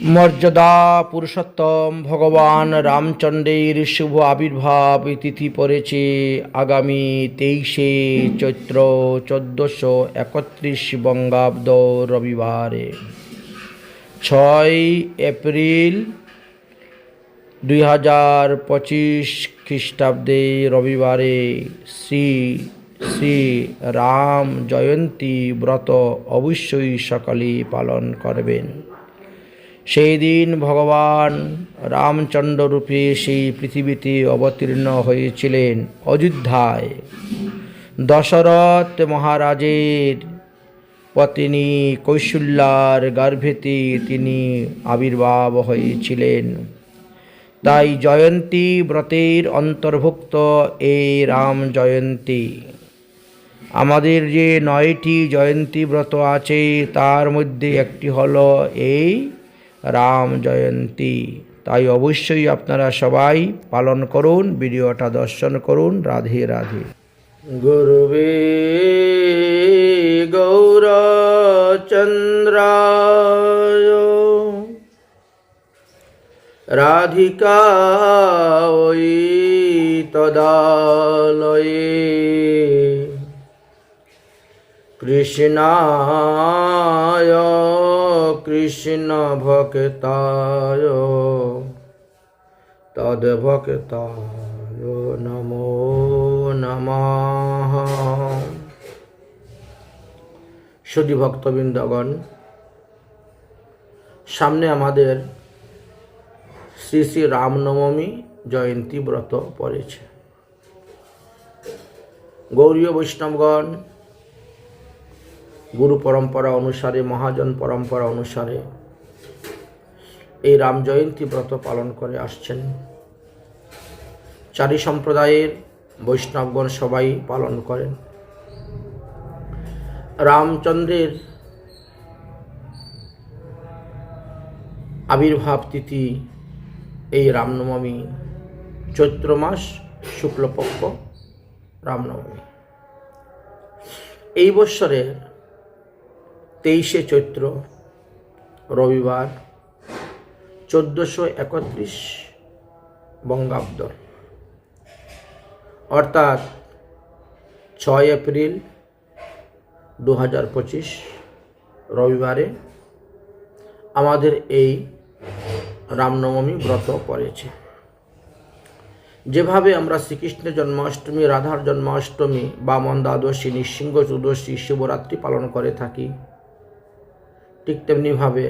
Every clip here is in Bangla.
মর্যাদা পুরুষোত্তম ভগবান রামচন্দ্রের শুভ আবির্ভাব তিথি পড়েছে আগামী তেইশে চৈত্র চোদ্দোশো একত্রিশ বঙ্গাব্দ রবিবারে। ছয় এপ্রিল দুই হাজার পঁচিশ খ্রিস্টাব্দে রবিবারে শ্রী শ্রী রাম জয়ন্তী ব্রত অবশ্যই সকালে পালন করবেন। সেই দিন ভগবান রামচন্দ্র রূপে সেই পৃথিবীতে অবতীর্ণ হয়েছিলেন অযোধ্যায়। দশরথ মহারাজের পত্নী কৌশল্যার গর্ভেতে তিনি আবির্ভাব হয়েছিলেন। তাই জয়ন্তী ব্রতের অন্তর্ভুক্ত এই রাম জয়ন্তী। আমাদের যে নয়টি জয়ন্তী ব্রত আছে, তার মধ্যে একটি হলো এই রাম জয়ন্তী। তাই অবশ্যই আপনারা সবাই পালন করুন, ভিডিওটা দর্শন করুন। রাধে রাধে। গুরুবে গৌরচন্দ্রায়। রাধিকা ওই তদালয়ে। কৃষ্ণায় কৃষ্ণ ভক্তায় তদ্ভক্তায় নমো নমঃ। সুধী ভক্তবৃন্দগণ, সামনে আমাদের শ্রী শ্রী রামনবমী জয়ন্তী ব্রত পড়েছে। গৌরীয় বৈষ্ণবগণ গুরু পরম্পরা অনুসারে, মহাজন পরম্পরা অনুসারে এই রাম জয়ন্তী ব্রত পালন করে আসছেন। চারি সম্প্রদায়ের বৈষ্ণবগণ সবাই পালন করেন। রামচন্দ্রের আবির্ভাব তিথি এই রামনবমী, চৈত্র মাস, শুক্লপক্ষ, রামনবমী। এই বৎসরের তেইশে চৈত্র, রবিবার, চোদ্দোশো একত্রিশ, বঙ্গাব্দ। অর্থাৎ ছয় এপ্রিল দু হাজার পঁচিশ, রবিবারে আমাদের এই রামনবমী ব্রত পড়েছে। যেভাবে আমরা শ্রীকৃষ্ণের জন্মাষ্টমী, রাধার জন্মাষ্টমী, বামন দ্বাদশী, নৃসিংহ চতুর্দশী, শিবরাত্রি পালন করে থাকি ঠিক তেমনিভাবে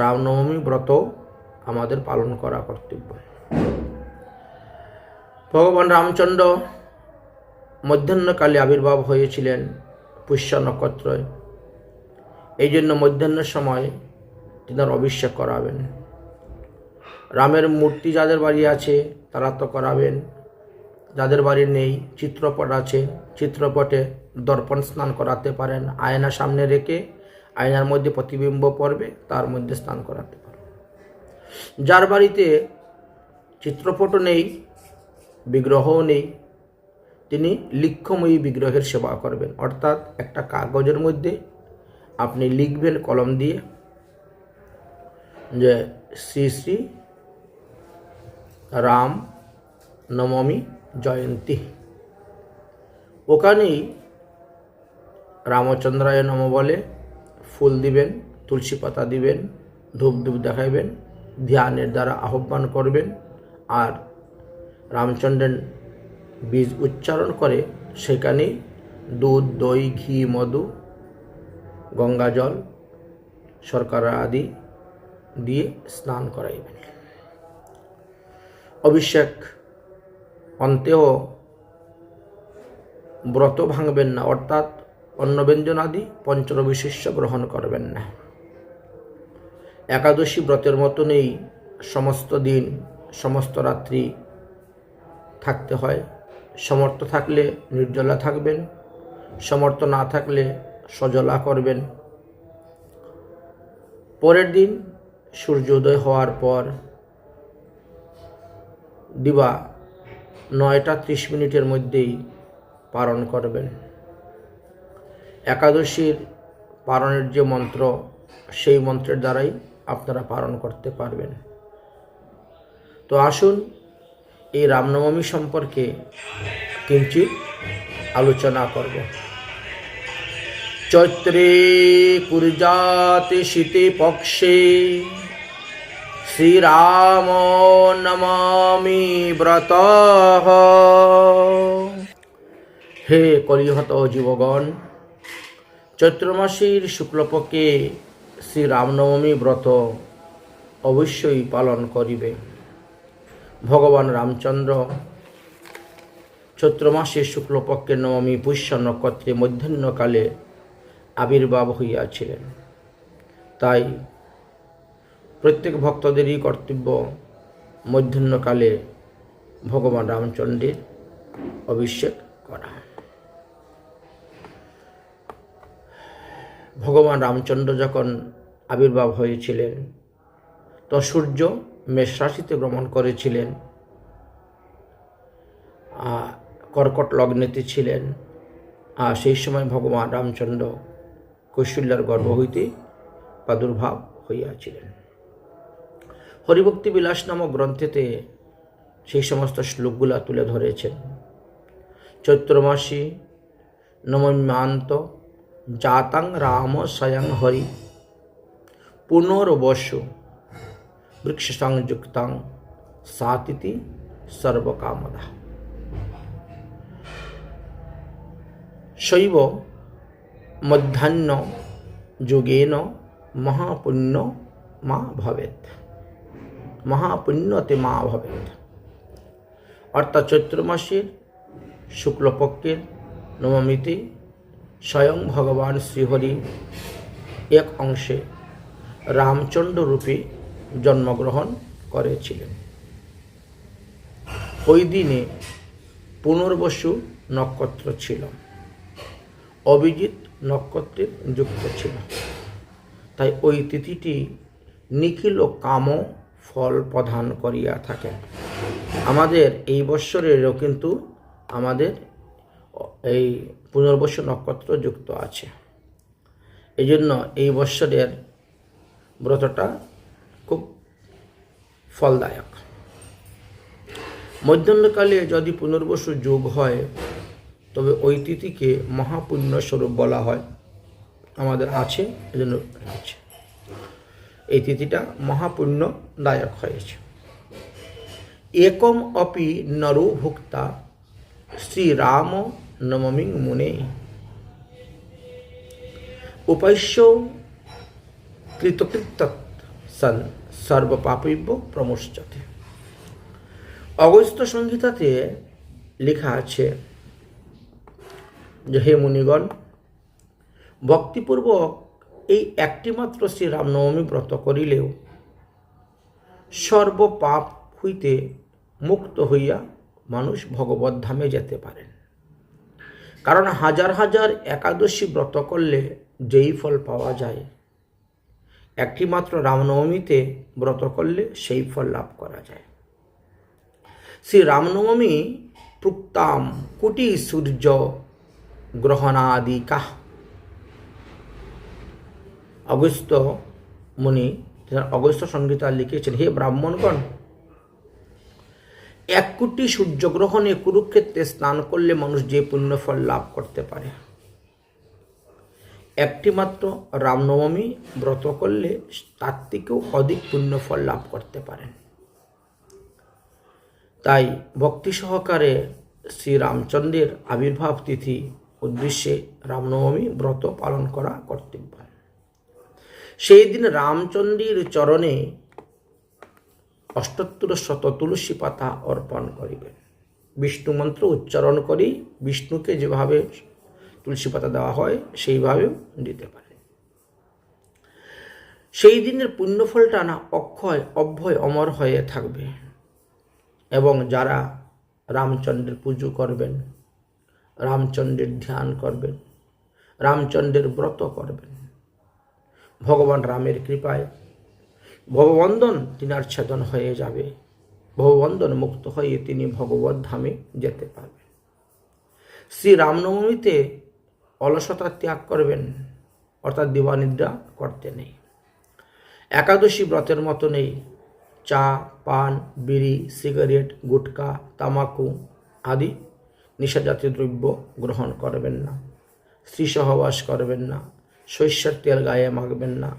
রামনবমী ব্রত আমাদের পালন করা কর্তব্য। ভগবান রামচন্দ্র মধ্যাহ্নকালে আবির্ভাব হয়েছিলেন পুষ্য নক্ষত্রয় এই জন্য মধ্যাহ্নের সময় তিনার অভিষেক করাবেন। রামের মূর্তি যাদের বাড়ি আছে, তারা তো করাবেন। যাদের বাড়ি নেই, চিত্রপট আছে, চিত্রপটে দর্পণ স্নান করাতে পারেন, আয়না সামনে রেখে আয়নার মধ্যে প্রতিবিম্ব পড়বে তার মধ্যে স্নান করাতে পারবে। যার বাড়িতে চিত্রপটও নেই, বিগ্রহও নেই, তিনি লিখ্যময়ী বিগ্রহের সেবা করবেন। অর্থাৎ একটা কাগজের মধ্যে আপনি লিখবেন কলম দিয়ে যে শ্রী শ্রী রাম নবমী জয়ন্তী। ওখানেই রামচন্দ্রায় নম বলে ফুল দিবেন, তুলসী পাতা দিবেন, ধূপ ধূপ দেখাইবেন, ধ্যানের দ্বারা আহ্বান করবেন আর রামচন্দ্রের বীজ উচ্চারণ করে সেখানে দুধ, দই, ঘি, মধু, গঙ্গা জল, শর্করা আদি দিয়ে স্নান করাইবেন। অভিষেক অন্তেও ব্রত ভাঙবেন না, অর্থাৎ অন্নব্যঞ্জন আদি পঞ্চরবিশিষ্য গ্রহণ করবেন না। একাদশী ব্রতের মতনই সমস্ত দিন, সমস্ত রাত্রি থাকতে হয়। সমর্থ থাকলে নির্জলা থাকবেন, সমর্থ না থাকলে সজলা করবেন। পরের দিন সূর্যোদয় হওয়ার পর দিবা নয়টা ত্রিশ মিনিটের মধ্যেই পালন করবেন। একাদশীর পালনের যে মন্ত্র, সেই মন্ত্রের দ্বারাই আপনারা পালন করতে পারবেন। তো আসুন, এই রামনবমী সম্পর্কে কিঞ্চিত আলোচনা করব। চৈত্রে কুরজাতে শীতে পক্ষে শ্রীরাম নমামি ব্রত। হে কলিহত জীবগণ চৈত্র মাসের শুক্লপক্ষে শ্রী রামনবমী ব্রত অবশ্যই পালন করিবে। ভগবান রামচন্দ্র চৈত্র মাসের শুক্লপক্ষের নবমী পুষ্য নক্ষত্রে মধ্যাহ্নকালে আবির্ভাব হইয়াছিলেন। তাই প্রত্যেক ভক্তদেরই কর্তব্য মধ্যাহ্নকালে ভগবান রামচন্দ্রের অভিষেক করা। ভগবান রামচন্দ্র যখন আবির্ভাব হয়েছিলেন, তো সূর্য মেষ রাশিতে ভ্রমণ করেছিলেন কর্কট লগ্নেতে ছিলেন, আর সেই সময় ভগবান রামচন্দ্র কৌশল্যার গর্ভ হইতে প্রাদুর্ভাব হইয়াছিলেন। হরিভক্তি বিলাস নামক গ্রন্থেতে সেই সমস্ত শ্লোকগুলা তুলে ধরেছেন। চৈত্র মাসে নমম্যান্ত জাতাং রাম স্বয়ং হরি। পুনর্বসু বৃক্ষ সংযুক্তাং সাতিতি সর্বকামদা। শৈব মধ্যাহ্ন যোগেন মহাপুণ্য মা ভবেত মহাপুণ্যতে মা ভবেত অর্থাৎ চৈত্র মাসের শুক্লপক্ষের নবমীতে স্বয়ং ভগবান শ্রীহরি এক অংশে রামচন্দ্র রূপে জন্মগ্রহণ করেছিলেন। ওই দিনে পুনর্বসু নক্ষত্র ছিল। অভিজিৎ নক্ষত্রের যুক্ত ছিল। তাই ওই তিথিটি নিখিল ও কাম ফল প্রদান করিয়া থাকেন। আমাদের এই বৎসরেরও কিন্তু আমাদের এই পুনর্বসু নক্ষত্র যুক্ত আছে। এই জন্য এই বৎসরের ব্রতটা খুব ফলদায়ক। মধ্যাহ্নকালে যদি পুনর্বসু যোগ হয়, তবে ওই তিথিকে মহাপুণ্য স্বরূপ বলা হয়। আমাদের আছে, এজন্য আছে। এই তিথিটা মহাপুণ্যদায়ক হয়েছে। একম অপি নরো ভুক্তা শ্রীরাম নমমিং মুনে। উপাস্য কৃতকৃত সন সর্বপাপৈব প্রমোশ্চতে অগস্ত সংহিতাতে লেখা আছে, যে হে মুনিগণ, ভক্তিপূর্বক এই একটিমাত্র শ্রী রামনবমী ব্রত করিলেও সর্বপাপ হইতে মুক্ত হইয়া মানুষ ভগবত ধামে যেতে পারেন। কারণ হাজার হাজার একাদশী ব্রত করলে যেই ফল পাওয়া যায় একটি মাত্র রামনবমীতে ব্রত করলে সেই ফল লাভ করা যায়। শ্রী রামনবমী প্রুক্তাম কোটি সূর্য গ্রহণাদিকা। অগস্ত মুনি অগস্ত সংগীতা লিখেছেন, হে ব্রাহ্মণগণ এক কোটি সূর্যগ্রহণে কুরুক্ষেত্রে স্নান করলে মানুষ যে পুণ্যফল লাভ করতে পারে। একটি মাত্র রামনবমী ব্রত করলে তার থেকেও অধিক পুণ্যফল লাভ করতে পারেন। তাই ভক্তি সহকারে শ্রী রামচন্দ্রের আবির্ভাব তিথি উদ্দেশ্যে রামনবমী ব্রত পালন করা কর্তব্য। সেই দিন রামচন্দ্রের চরণে অষ্টোত্তর শত তুলসী পাতা অর্পণ করিবেন। বিষ্ণু মন্ত্র উচ্চারণ করি, বিষ্ণুকে যেভাবে তুলসী পাতা দেওয়া হয়, সেইভাবেও দিতে পারে সেই দিনের পুণ্যফলটা না অক্ষয়, অভ্যয়, অমর হয়ে থাকবে এবং যারা রামচন্দ্রের পুজো করবেন, রামচন্দ্রের ধ্যান করবেন, রামচন্দ্রের ব্রত করবেন, ভগবান রামের কৃপায় ভগবন্দন তিনার ছেদন হয়ে যাবে। ভগবন্দন মুক্ত হয়ে তিনি ভগবত ধামে যেতে পারবেন। শ্রী রামনবমীতে অলসতা ত্যাগ করবেন, অর্থাৎ দিবানিদ্রা করতে নেই। একাদশী ব্রতের মতো নেই। চা, পান, বিড়ি, সিগারেট, গুটকা, তামাকু আদি নেশাজাতীয় দ্রব্য গ্রহণ করবেন না। স্ত্রী সহবাস করবেন না। শস্যের তেল গায়ে মাখবেন না।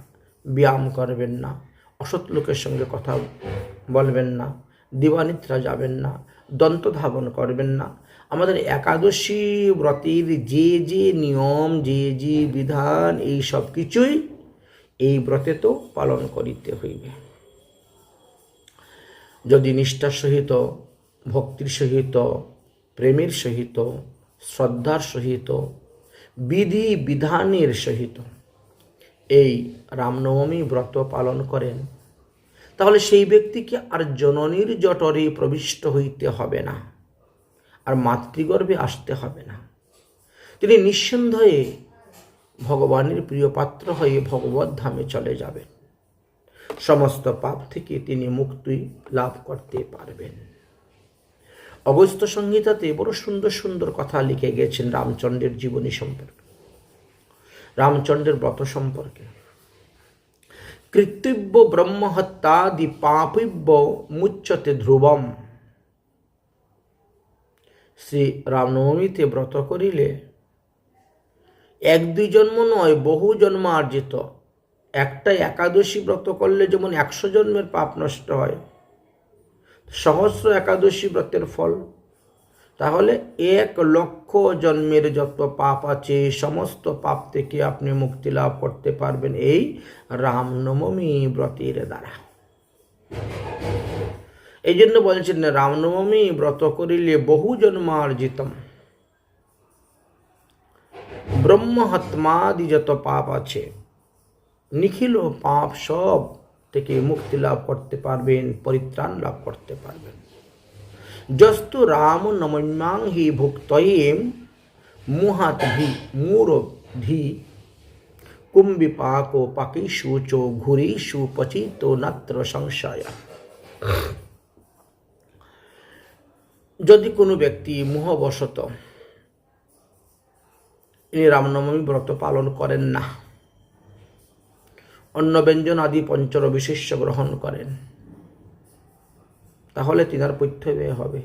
ব্যায়াম করবেন না। অসৎ লোকের সঙ্গে কথা বলবেন না, দিবানিদ্রা যাবেন না, দন্ত ধাবন করবেন না। আমাদের একাদশী ব্রতের যে যে নিয়ম, যে যে বিধান, এই সব কিছুই এই ব্রতে তো পালন করিতে হইবে। যদি নিষ্ঠার সহিত, ভক্তির সহিত, প্রেমের সহিত, শ্রদ্ধার সহিত, বিধি বিধানের সহিত এই রামনবমী ব্রত পালন করেন। তাহলে সেই ব্যক্তিকে আর জননীর জটরে প্রবিষ্ট হইতে হবে না, আর মাতৃগর্ভে আসতে হবে না। তিনি নিঃসন্দেহে ভগবানের প্রিয় পাত্র হয়ে ভগবত ধামে চলে যাবেন। সমস্ত পাপ থেকে তিনি মুক্তি লাভ করতে পারবেন। অগস্ত্য সংহিতাতে বড় সুন্দর সুন্দর কথা লিখে গেছেন রামচন্দ্রের জীবনী সম্পর্কে। রামচন্দ্রের ব্রত সম্পর্কে। কৃতব্য ব্রহ্মহত্যাদি পাপিব্য মুচ্যতে ধ্রুবম। শ্রী রামনবমীতে ব্রত করিলে এক দুই জন্ম নয়, বহু জন্ম আর্জিত একটা একাদশী ব্রত করলে যেমন একশো জন্মের পাপ নষ্ট হয়, সহস্র একাদশী ব্রতের ফল তাহলে এক লক্ষ জন্মের যত পাপ আছে, সমস্ত পাপ থেকে আপনি মুক্তি লাভ করতে পারবেন এই রামনবমী ব্রতের দ্বারা। এই জন্য বলছেন, রামনবমী ব্রত করিলে বহু জন্মার্জিতম ব্রহ্মহত্মাদি যত পাপ আছে, নিখিল পাপ সব থেকে মুক্তি লাভ করতে পারবেন, পরিত্রাণ লাভ করতে পারবেন। যস্তু রাম নমন্যাং হি ভুক্তয়েম মুহাত ভি ধি কুম্বিপাকো পাকিষু চো ঘুরিষু পচিত নত্র সংশয় যদি কোনো ব্যক্তি মোহবশত ইনি রামনবমী ব্রত পালন করেন না অন্ন ব্যঞ্জন আদি পঞ্চর বিশেষ্য গ্রহণ করেন তাহলে তিনার পৈথ্যবে হবে,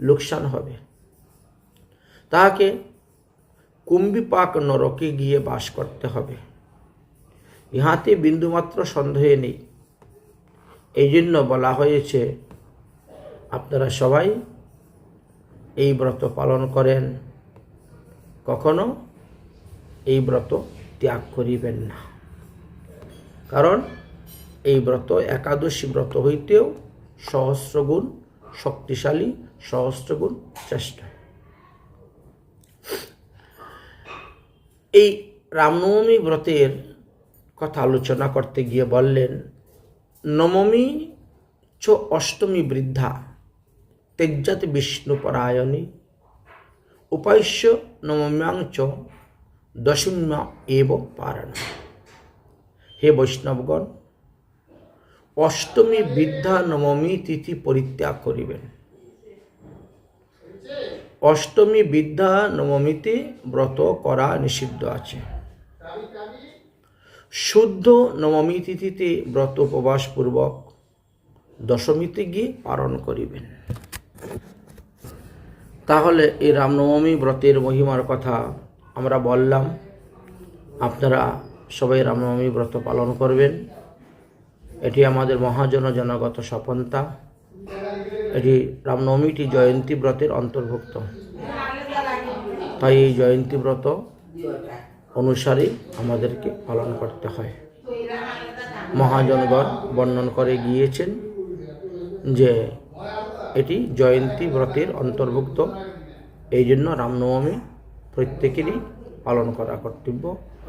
লোকসান হবে। তাহাকে কুম্বিপাক নরকে গিয়ে বাস করতে হবে। ইহাতে বিন্দুমাত্র সন্দেহে নেই। এই জন্য বলা হয়েছে, আপনারা সবাই এই ব্রত পালন করেন, কখনো এই ব্রত ত্যাগ করিবেন না। কারণ এই ব্রত একাদশী ব্রত হইতেও সহস্রগুণ শক্তিশালী, সহস্রগুণ শ্রেষ্ঠ। এই রামনবমী ব্রতের কথা আলোচনা করতে গিয়ে বললেন, নবমী চ অষ্টমী বৃদ্ধা তেজ্জাত বিষ্ণুপরায়ণী উপাস্য চ দশম্যা এব পারণ। হে বৈষ্ণবগণ অষ্টমী বৃদ্ধা নবমী তিথি পরিত্যাগ করিবেন। অষ্টমী বৃদ্ধা নবমীতে ব্রত করা নিষিদ্ধ আছে। শুদ্ধ নবমী তিথিতে ব্রত উপবাস পূর্বক দশমীতে গিয়ে পালন করিবেন। তাহলে এই রামনবমী ব্রতের মহিমার কথা আমরা বললাম। আপনারা সবাই রামনবমী ব্রত পালন করবেন। এটি আমাদের মহাজন জনগত সপন্তা এটি রামনবমীটি জয়ন্তী ব্রতের অন্তর্ভুক্ত। তাই এই জয়ন্তী ব্রত অনুসারে আমাদেরকে পালন করতে হয়। মহাজনগণ বর্ণন করে গিয়েছেন যে এটি জয়ন্তী ব্রতের অন্তর্ভুক্ত। এই জন্য রামনবমী প্রত্যেকেরই পালন করা কর্তব্য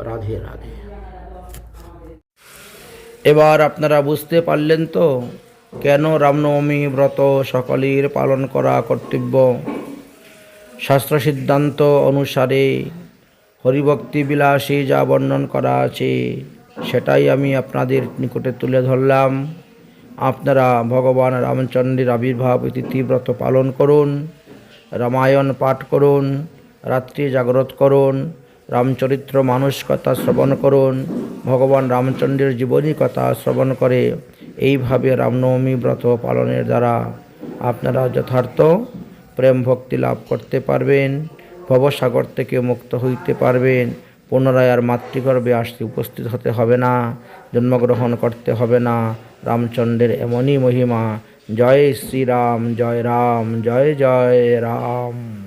রাধে রাধে। এবার আপনারা বুঝতে পারলেন তো, কেন রামনবমী ব্রত সকলের পালন করা কর্তব্য? শাস্ত্র সিদ্ধান্ত অনুসারে হরিভক্তি বিলাসে যা বর্ণন করা আছে, সেটাই আমি আপনাদের নিকটে তুলে ধরলাম। আপনারা ভগবান রামচন্দ্রের আবির্ভাব তিথি ব্রত পালন করুন, রামায়ণ পাঠ করুন, রাত্রি জাগ্রত করুন রামচরিত্র মানুষ কথা শ্রবণ করুন। ভগবান রামচন্দ্রের জীবনী কথা শ্রবণ করে। এইভাবে রামনবমী ব্রত পালনের দ্বারা আপনারা যথার্থ প্রেম ভক্তি লাভ করতে পারবেন, ভবসাগর থেকে মুক্ত হইতে পারবেন, পুনরায় আর মাতৃগর্ভে আসতে উপস্থিত হতে হবে না, জন্মগ্রহণ করতে হবে না। রামচন্দ্রের এমনই মহিমা, জয় শ্রীরাম, জয় রাম, জয় জয় রাম।